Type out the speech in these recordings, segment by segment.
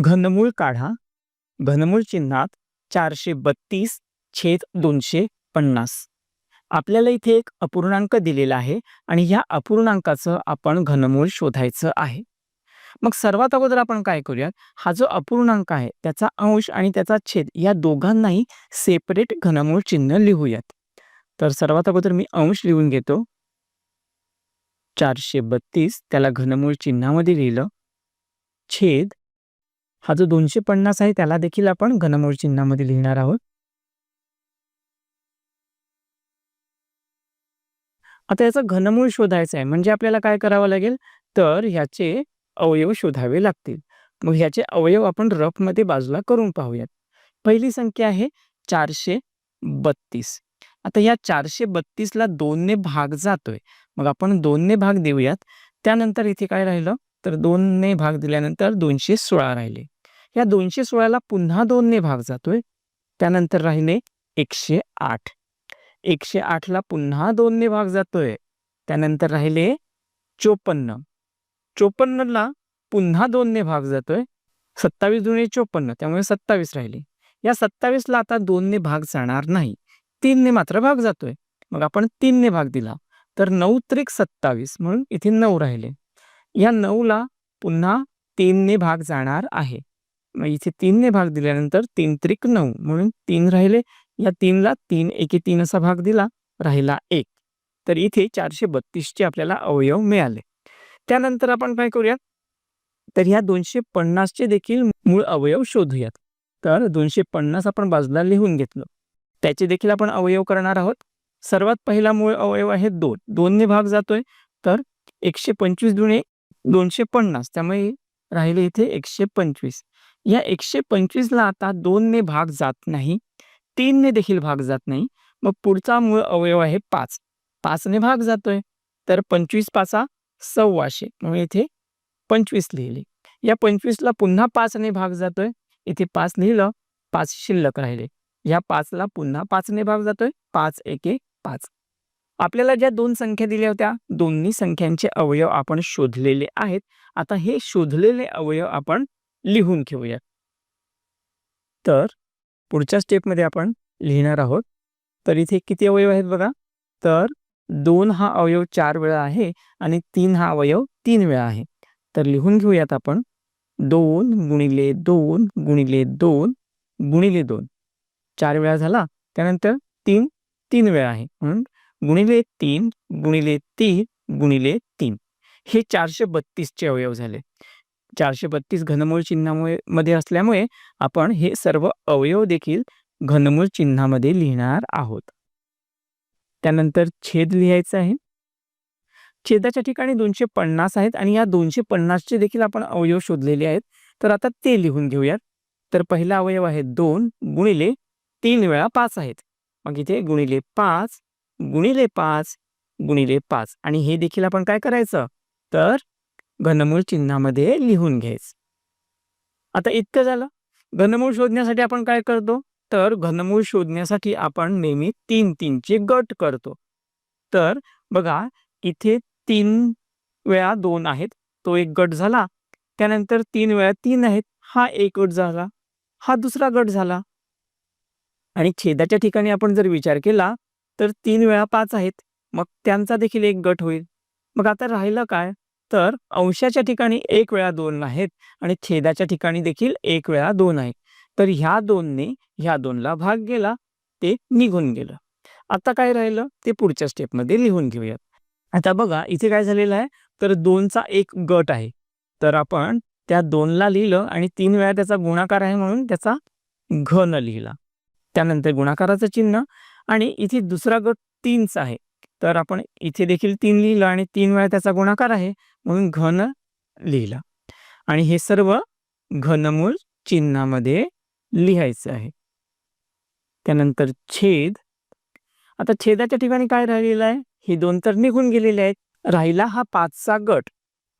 घनमूळ काढा. घनमूळ चिन्हात चारशे बत्तीस छेद दोनशे पन्नास. आपल्याला इथे एक अपूर्णांक दिलेला आहे आणि ह्या अपूर्णांकाचं आपण घनमूळ शोधायचं आहे. मग सर्वात अगोदर आपण काय करूयात? हा जो अपूर्णांक आहे त्याचा अंश आणि त्याचा छेद या दोघांनाही सेपरेट घनमूळ चिन्ह लिहूयात. तर सर्वात अगोदर मी अंश लिहून घेतो. चारशे बत्तीस त्याला घनमूळ चिन्हामध्ये लिहिलं. छेद हा जो दोनशे पन्नास आहे त्याला देखील आपण घनमूळ चिन्हामध्ये लिहिणार आहोत. आता याचं घनमूळ शोधायचं आहे. म्हणजे आपल्याला काय करावं लागेल? तर ह्याचे अवयव शोधावे लागतील. मग ह्याचे अवयव आपण रफमध्ये बाजूला करून पाहूयात. पहिली संख्या आहे चारशे बत्तीस. आता या चारशे बत्तीसला दोनने भाग जातोय. मग आपण दोनने भाग देऊयात. त्यानंतर इथे काय राहिलं? तर दोनने भाग दिल्यानंतर दोनशे सोळा राहिले. या दोनशे सोळाला पुन्हा दोनने भाग जातोय. त्यानंतर राहिले एकशे आठ. एकशे आठला पुन्हा दोनने भाग जातोय. त्यानंतर राहिले चोपन्न. चोपन्नला पुन्हा दोनने भाग जातोय. सत्तावीस जुने चोपन्न त्यामुळे सत्तावीस राहिले. या सत्तावीसला आता दोनने भाग जाणार नाही. तीनने मात्र भाग जातोय. मग आपण तीनने भाग दिला. तर नऊ त्रिक सत्तावीस म्हणून इथे नऊ राहिले. या नऊला पुन्हा तीनने भाग जाणार आहे. मग इथे तीनने भाग दिल्यानंतर तीन त्रिक नऊ म्हणून तीन राहिले. या तीनला तीन एके तीन असा भाग दिला राहिला एक. तर इथे चारशे बत्तीसचे आपल्याला अवयव मिळाले. त्यानंतर आपण काय करूयात? तर ह्या दोनशे पन्नासचे देखील मूळ अवयव शोधूयात. तर दोनशे पन्नास आपण बाजूला लिहून घेतलं. त्याचे देखील आपण अवयव करणार आहोत. सर्वात पहिला मूळ अवयव आहे दोन. दोनने भाग जातोय. तर एकशे पंचवीस दुणे दोनशे पन्नास त्यामुळे राहिले इथे एकशे पंचवीस. या एकशे पंचवीसला आता दोनने भाग जात नाही तीनने देखील भाग जात नाही. मग पुढचा मूळ अवयव आहे पाच. पाचने भाग जातोय तर पंचवीस पाचा सव्वाशे. म्हणून इथे पंचवीस लिहिली. या पंचवीसला पुन्हा पाचने भाग जातोय. इथे पाच लिहिलं पाच शिल्लक राहिले. या पाचला पुन्हा पाचने भाग जातोय पाच एके पाच. आपल्याला ज्या दोन संख्या दिल्या होत्या दोन्ही संख्यांचे अवयव आपण शोधलेले आहेत. आता हे शोधलेले अवयव आपण लिहून घेऊया तर पुढच्या स्टेपमध्ये आपण लिहिणार आहोत. तर इथे किती अवयव आहेत बघा? तर दोन हा अवयव चार वेळा आहे आणि तीन हा अवयव तीन वेळा आहे. तर लिहून घेऊयात आपण. दोन गुणिले दोन गुणिले दोन गुणिले दोन. चार वेळा झाला त्यानंतर तीन तीन वेळा आहे. म्हणून गुणिले तीन गुणिले तीन गुणिले तीन. हे चारशे बत्तीसचे अवयव झाले. चारशे बत्तीस घनमूळ चिन्हामुळे मध्ये असल्यामुळे आपण हे सर्व अवयव देखील घनमूळ चिन्हामध्ये लिहिणार आहोत. त्यानंतर छेद लिहायचं आहे. छेदाच्या ठिकाणी दोनशे पन्नास आहेत आणि या दोनशे पन्नासचे देखील आपण अवयव शोधलेले आहेत. तर आता ते लिहून घेऊयात. तर पहिला अवयव आहे दोन गुणिले तीन वेळा पाच आहेत. मग इथे गुणिले पाच गुणिले पाच गुणिले पाच. आणि हे देखील आपण काय करायचं? तर घनमूळ चिन्हामध्ये लिहून घ्यायचं. आता इतकं झालं. घनमूळ शोधण्यासाठी आपण काय करतो? तर घनमूळ शोधण्यासाठी आपण नेहमी तीन तीनचे गट करतो. तर बघा इथे तीन वेळा दोन आहेत. तो एक गट झाला. त्यानंतर तीन वेळा तीन आहेत. हा एक गट झाला. हा दुसरा गट झाला. आणि छेदाच्या ठिकाणी आपण जर विचार केला तर तीन वेळा पाच आहेत. मग त्यांचा देखील एक गट होईल. मग आता राहिलं काय? तर अंशाच्या ठिकाणी एक वेळा दोन आहेत आणि छेदाच्या ठिकाणी देखील एक वेळा दोन आहे तर ह्या दोनने ह्या दोनला भाग गेला ते निघून गेलं. आता काय राहिलं? ते पुढच्या स्टेपमध्ये लिहून घेऊयात. आता बघा इथे काय झालेलं आहे? तर दोनचा एक गट आहे. तर आपण त्या दोनला लिहिलं आणि तीन वेळा त्याचा गुणाकार आहे म्हणून त्याचा घन लिहिला. त्यानंतर गुणाकाराचं चिन्ह आणि इथे दुसरा गट तीनचा आहे. तर आपण इथे देखील तीन लिहिलं आणि तीन वेळा त्याचा गुणाकार आहे. म्हणून घन लिहिला. आणि हे सर्व घनमूळ चिन्हामध्ये लिहायचं आहे. त्यानंतर छेद. आता छेदाच्या ठिकाणी काय राहिलेलं आहे? हे दोन तर निघून गेलेले आहेत. राहिला हा पाचचा गट.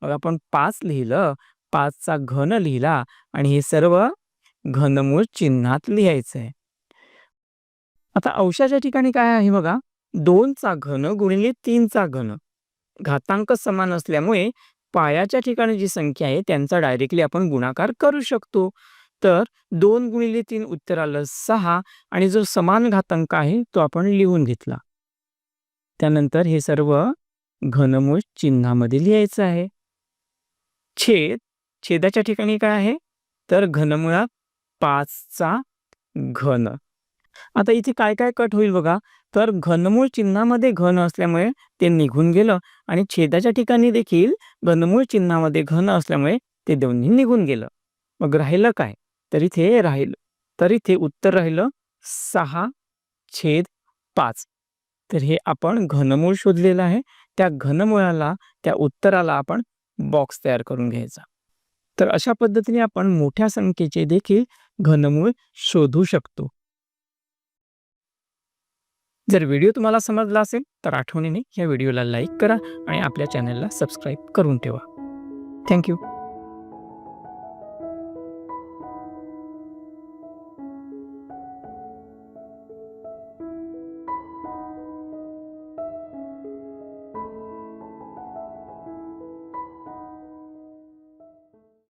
मग आपण पाच लिहिलं. पाचचा घन लिहिला. आणि हे सर्व घनमूळ चिन्हात लिहायचं आहे. आता अंशाच्या ठिकाणी काय आहे बघा दोनचा घन गुणिले तीनचा घन घातांक समान असल्यामुळे पायाच्या ठिकाणी जी संख्या आहे त्यांचा डायरेक्टली आपण गुणाकार करू शकतो. तर दोन गुणिले तीन उत्तर आलं सहा आणि जो समान घातांक आहे तो आपण लिहून घेतला. त्यानंतर हे सर्व घनमूळ चिन्हामध्ये लिहायचं आहे. छेद, छेदाच्या ठिकाणी काय आहे? तर घनमुळात पाचचा घन. आता इथे काय-काय कट होईल बघा. तर घनमूळ चिन्हामध्ये घन असल्यामुळे ते निघून गेलं आणि छेदाच्या ठिकाणी देखील घनमूळ चिन्हामध्ये घन असल्यामुळे ते दोन्ही निघून गेलं. मग राहिलं काय? तर इथे राहिलं. तर इथे उत्तर राहिलं 6/5. तर हे आपण घनमूळ शोधलेलं आहे. त्या घनमुळाला, त्या उत्तराला आपण बॉक्स तयार करून घ्यायचा. तर अशा पद्धतीने आपण मोठ्या संख्येचे देखील घनमूळ शोधू शकतो. जर व्हिडिओ तुम्हाला समजला असेल तर आठवणीने या व्हिडिओला लाईक करा आणि आपल्या चॅनलला सबस्क्राईब करून ठेवा. थँक्यू